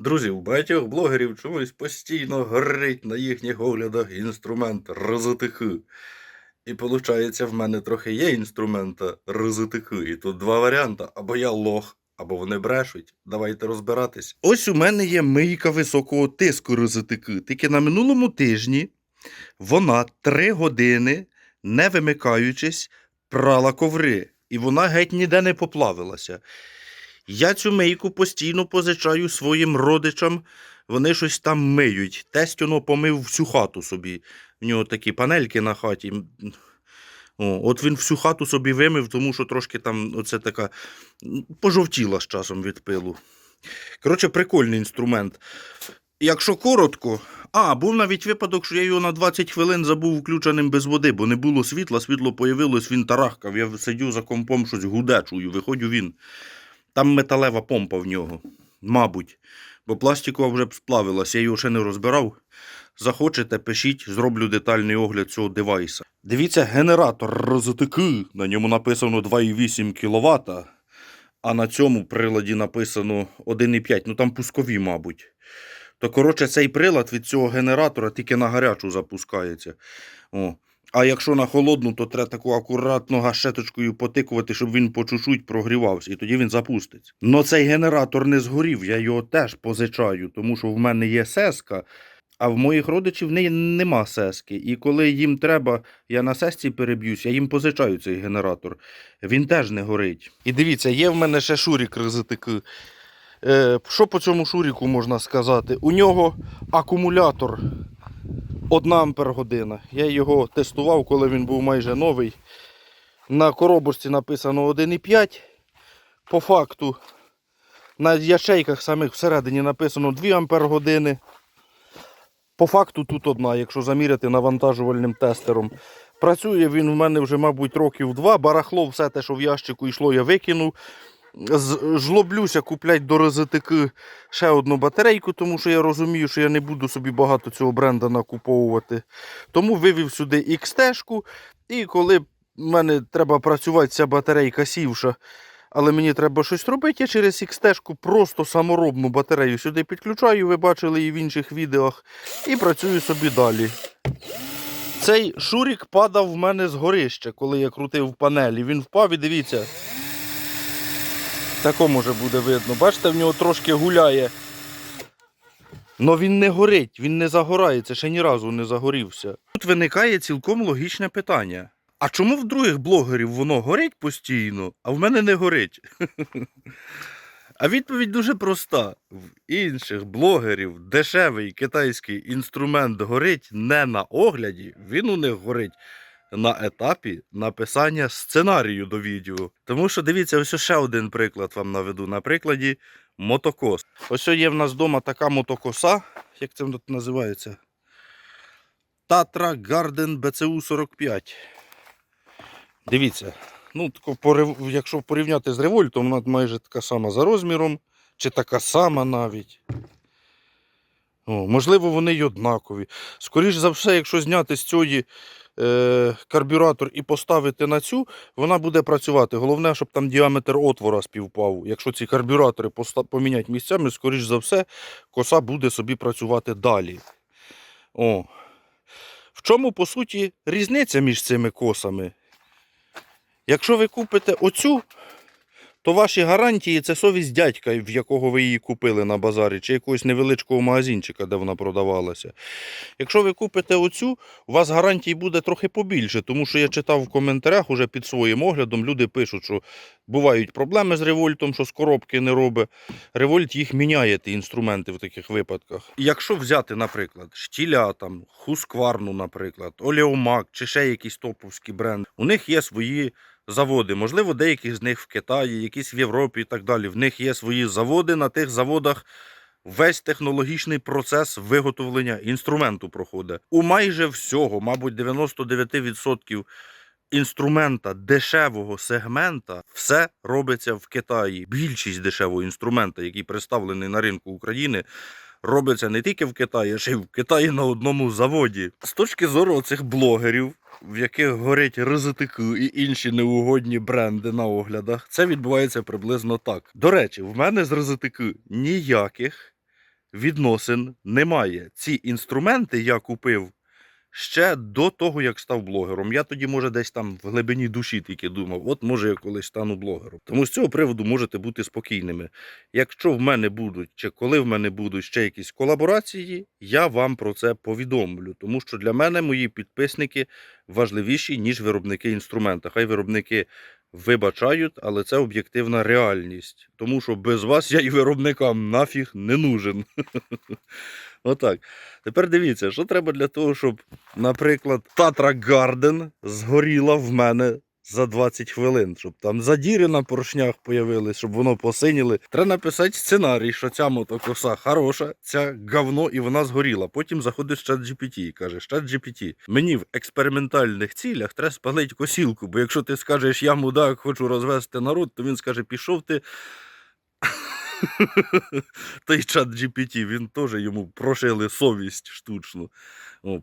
Друзі, у багатьох блогерів чомусь постійно горить на їхніх оглядах інструмент РЗТК. І виходить, в мене трохи є інструмента РЗТК. І тут два варіанти: або я лох, або вони брешуть. Давайте розбиратись. Ось у мене є мийка високого тиску РЗТК. Тільки на минулому тижні вона три години, не вимикаючись, прала коври. І вона геть ніде не поплавилася. Я цю мийку постійно позичаю своїм родичам. Вони щось там миють. Тесть воно помив всю хату собі. В нього такі панельки на хаті. О, от він всю хату собі вимив, тому що трошки там оце така пожовтіла з часом від пилу. Коротше, прикольний інструмент. Якщо коротко, а, був навіть випадок, що я його на 20 хвилин забув включеним без води, бо не було світла, світло появилось, він тарахкав. Я сидю за компом, щось гуде чую, виходжу він. Там металева помпа в нього, мабуть. Бо пластикова вже б сплавилась, я його ще не розбирав. Захочете, пишіть, зроблю детальний огляд цього девайса. Дивіться, генератор РЗТК. На ньому написано 2,8 кВт, а на цьому приладі написано 1,5. Ну там пускові, мабуть. То, коротше, цей прилад від цього генератора тільки на гарячу запускається. О. А якщо на холодну, то треба таку акуратно гашеточкою потикувати, щоб він по чуть-чуть прогрівався, і тоді він запуститься. Но цей генератор не згорів, я його теж позичаю, тому що в мене є сеска, а в моїх родичів не, нема сески. І коли їм треба, я на сесці переб'юсь, я їм позичаю цей генератор. Він теж не горить. І дивіться, є в мене ще шурік РЗТК. Е, що по цьому шуріку можна сказати? У нього акумулятор 1 ампер година. Я його тестував, коли він був майже новий. На коробочці написано 1,5. По факту на ячейках самих всередині написано 2 ампер години. По факту тут одна, якщо заміряти навантажувальним тестером. Працює він в мене вже, мабуть, років два. Барахло, все те, що в ящику йшло, я викинув. З- Жлоблюся куплять до РЗТК ще одну батарейку, тому що я розумію, що я не буду собі багато цього бренда накуповувати. Тому вивів сюди XT-шку, і коли в мене треба працювати ця батарейка сівша, але мені треба щось робити, я через XT-шку просто саморобну батарею сюди підключаю, ви бачили її в інших відеох, і працюю собі далі. Цей шурік падав в мене з горища, коли я крутив панелі. Він впав і дивіться. Тако може буде видно. Бачите, в нього трошки гуляє. Но він не горить, він не загорається, ще ні разу не загорівся. Тут виникає цілком логічне питання. А чому в других блогерів воно горить постійно, а в мене не горить? А відповідь дуже проста. В інших блогерів дешевий китайський інструмент горить не на огляді, він у них горить на етапі написання сценарію до відео. Тому що дивіться, ось ще один приклад вам наведу. На прикладі мотокос. Ось є в нас вдома така мотокоса, як це тут називається? Tatra Garden BCU 45. Дивіться, ну, якщо порівняти з револьтом, вона майже така сама за розміром, чи така сама навіть. О, можливо, вони й однакові. Скоріше за все, якщо зняти з цієї карбюратор і поставити на цю, вона буде працювати. Головне, щоб там діаметр отвора співпав. Якщо ці карбюратори поміняти місцями, скоріш за все, коса буде собі працювати далі. О. В чому, по суті, різниця між цими косами? Якщо ви купите оцю, то ваші гарантії це совість дядька, в якого ви її купили на базарі, чи якогось невеличкого магазинчика, де вона продавалася. Якщо ви купите оцю, у вас гарантій буде трохи побільше, тому що я читав в коментарях уже під своїм оглядом, люди пишуть, що бувають проблеми з револьтом, що з коробки не робить. Револьт їх міняє, ті інструменти в таких випадках. Якщо взяти, наприклад, штіля, там, хускварну, наприклад, Олеомак чи ще якийсь топовський бренд, у них є свої заводи. Можливо, деякі з них в Китаї, якісь в Європі і так далі. В них є свої заводи. На тих заводах весь технологічний процес виготовлення інструменту проходить. У майже всього, мабуть, 99% інструмента дешевого сегмента все робиться в Китаї. Більшість дешевого інструмента, який представлений на ринку України. Робиться не тільки в Китаї, а ще й в Китаї на одному заводі. З точки зору цих блогерів, в яких горять РЗТК і інші неугодні бренди на оглядах, це відбувається приблизно так. До речі, в мене з РЗТК ніяких відносин немає. Ці інструменти я купив ще до того, як став блогером. Я тоді, може, десь там в глибині душі тільки думав, от може я колись стану блогером. Тому з цього приводу можете бути спокійними. Якщо в мене будуть, чи коли в мене будуть ще якісь колаборації, я вам про це повідомлю. Тому що для мене мої підписники важливіші, ніж виробники інструмента. Хай виробники вибачають, але це об'єктивна реальність. Тому що без вас я і виробникам нафіг не нужен. Отак. Тепер дивіться, що треба для того, щоб, наприклад, Татра Гарден згоріла в мене за 20 хвилин, щоб там задіри на поршнях появились, щоб воно посиніли. Треба написати сценарій, що ця мотокоса хороша, ця говно, і вона згоріла. Потім заходить в чат GPT і каже: чат GPT, мені в експериментальних цілях треба спалити косілку, бо якщо ти скажеш, я мудак, хочу розвести народ, то він скаже, пішов ти. Той чат GPT, він теж йому прошили совість штучну.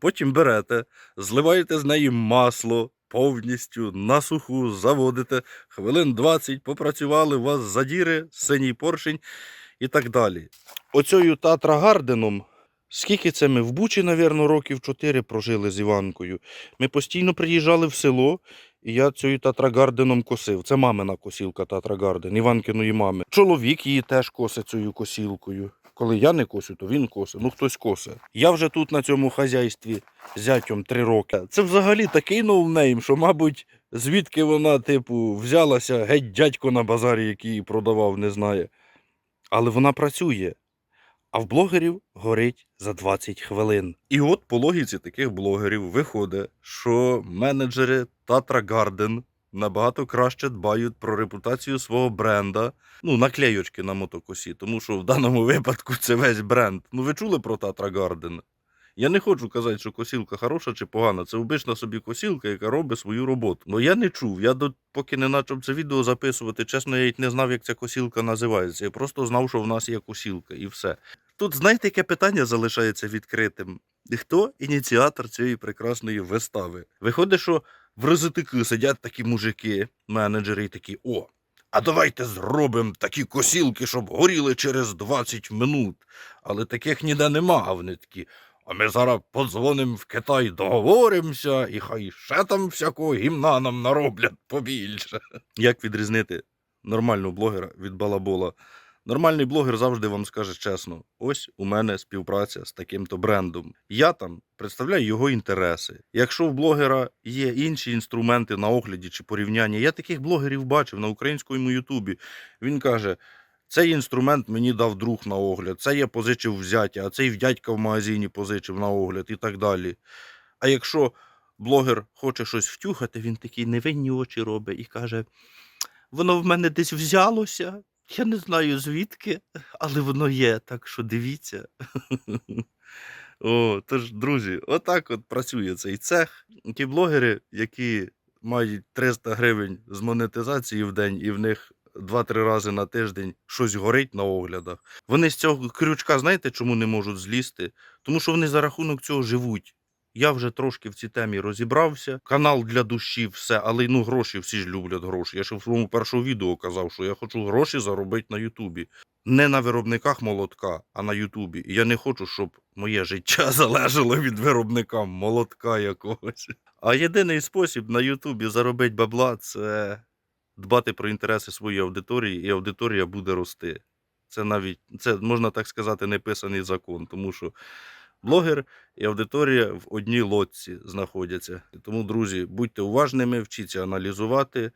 Потім берете, зливаєте з неї масло повністю на суху, заводите, хвилин 20 попрацювали, у вас задіри, синій поршень і так далі. Оцею Татра Гарденом, скільки це ми в Бучі, навірно, років 4 прожили з Іванкою. Ми постійно приїжджали в село, і я цією Татрагарденом косив. Це мамина косілка Татрагарден, Іванкиної мами. Чоловік її теж косить цією косілкою. Коли я не косю, то він косить. Ну хтось косить. Я вже тут на цьому хазяйстві зятьом три роки. Це взагалі такий ноунейм, що, мабуть, звідки вона, типу, взялася, геть дядько на базарі, який її продавав, не знає. Але вона працює. А в блогерів горить за 20 хвилин. І от по логіці таких блогерів виходить, що менеджери Tatra Garden набагато краще дбають про репутацію свого бренда. Ну, наклейочки на мотокосі, тому що в даному випадку це весь бренд. Ну, ви чули про Tatra Garden? Я не хочу казати, що косілка хороша чи погана. Це обична собі косілка, яка робить свою роботу. Ну я не чув. Я до поки не почав це відео записувати, чесно, я навіть не знав, як ця косілка називається. Я просто знав, що в нас є косілка, і все. Тут знаєте, яке питання залишається відкритим? Хто ініціатор цієї прекрасної вистави? Виходить, що в розитики сидять такі мужики, менеджери, і такі: о, а давайте зробимо такі косілки, щоб горіли через 20 минут. Але таких ніде нема. А вони такі. А ми зараз подзвонимо в Китай, договоримося, і хай ще там всякого гімна нам нароблять побільше. Як відрізнити нормального блогера від балабола? Нормальний блогер завжди вам скаже чесно: ось у мене співпраця з таким-то брендом. Я там представляю його інтереси. Якщо в блогера є інші інструменти на огляді чи порівняння, я таких блогерів бачив на українському Ютубі. Він каже. Цей інструмент мені дав друг на огляд, це я позичив взяття, а цей в дядька в магазині позичив на огляд і так далі. А якщо блогер хоче щось втюхати, він такі невинні очі робить і каже: воно в мене десь взялося, я не знаю звідки, але воно є, так що дивіться. О, тож, друзі, отак от працює цей цех. Ті блогери, які мають 300 гривень з монетизації в день, і в них 2-3 рази на тиждень щось горить на оглядах. Вони з цього крючка, знаєте, чому не можуть злізти? Тому що вони за рахунок цього живуть. Я вже трошки в цій темі розібрався. Канал для душі, все, але ну гроші всі ж люблять гроші. Я ще в своєму першому відео казав, що я хочу гроші заробити на Ютубі. Не на виробниках молотка, а на Ютубі. І я не хочу, щоб моє життя залежало від виробника молотка якогось. А єдиний спосіб на Ютубі заробити бабла це дбати про інтереси своєї аудиторії, і аудиторія буде рости. Це навіть це можна так сказати, неписаний закон, тому що блогер і аудиторія в одній лодці знаходяться. Тому, друзі, будьте уважними, вчіться аналізувати.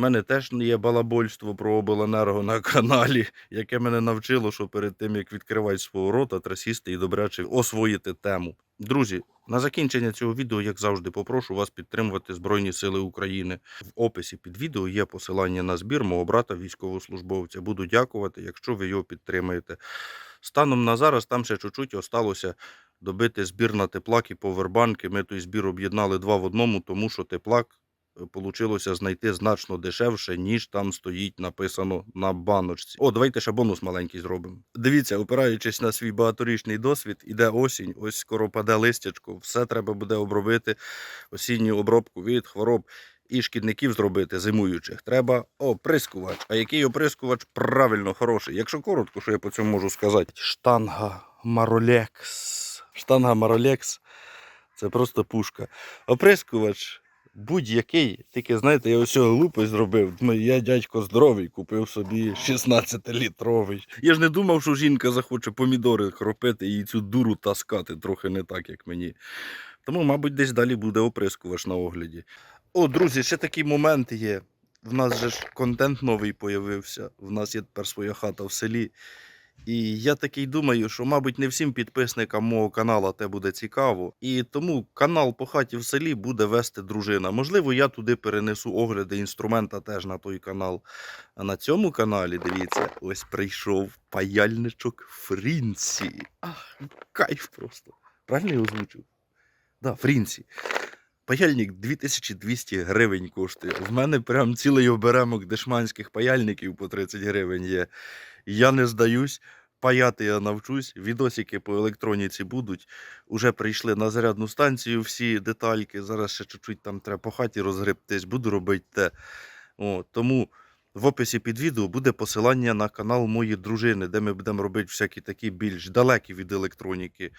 У мене теж є балабольство про обленерго на каналі, яке мене навчило, що перед тим як відкривати свого рота, треба сісти і добряче освоїти тему. Друзі, на закінчення цього відео, як завжди, попрошу вас підтримувати Збройні Сили України. В описі під відео є посилання на збір мого брата військовослужбовця. Буду дякувати, якщо ви його підтримаєте. Станом на зараз там ще чуть-чуть осталося добити збір на теплак і повербанки. Ми той збір об'єднали два в одному, тому що теплак Получилося знайти значно дешевше, ніж там стоїть написано на баночці. О, давайте ще бонус маленький зробимо. Дивіться, опираючись на свій багаторічний досвід, іде осінь, ось скоро паде листячко, все треба буде обробити, осінню обробку від хвороб і шкідників зробити зимуючих. Треба оприскувач. А який оприскувач правильно хороший? Якщо коротко, що я по цьому можу сказати, штанга Маролекс. Штанга Маролекс. Це просто пушка. Оприскувач будь-який. Тільки, знаєте, я ось цього зробив. Думаю, я дядько здоровий, купив собі 16-літровий. Я ж не думав, що жінка захоче помідори хропити і цю дуру таскати трохи не так, як мені. Тому, мабуть, десь далі буде оприскувач на огляді. О, друзі, ще такий момент є. В нас же ж контент новий появився. В нас є тепер своя хата в селі. І я такий думаю, що, мабуть, не всім підписникам мого каналу те буде цікаво. І тому канал по хаті в селі буде вести дружина. Можливо, я туди перенесу огляди інструмента теж на той канал. А на цьому каналі, дивіться, ось прийшов паяльничок Фрінці. Ах, кайф просто. Правильно я озвучив? Да, Фрінці. Паяльник 2200 гривень коштує. В мене прям цілий оберемок дешманських паяльників по 30 гривень є. Я не здаюсь, паяти я навчусь, відосики по електроніці будуть. Уже прийшли на зарядну станцію всі детальки. Зараз ще чуть-чуть там треба по хаті розгребтись, буду робити те. О, тому в описі під відео буде посилання на канал моєї дружини, де ми будемо робити всякі такі більш далекі від електроніки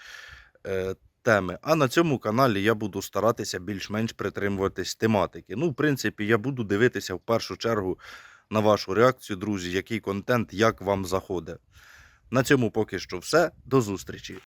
е, теми. А на цьому каналі я буду старатися більш-менш притримуватись тематики. Ну, в принципі, я буду дивитися в першу чергу на вашу реакцію, друзі, який контент, як вам заходить. На цьому поки що все. До зустрічі.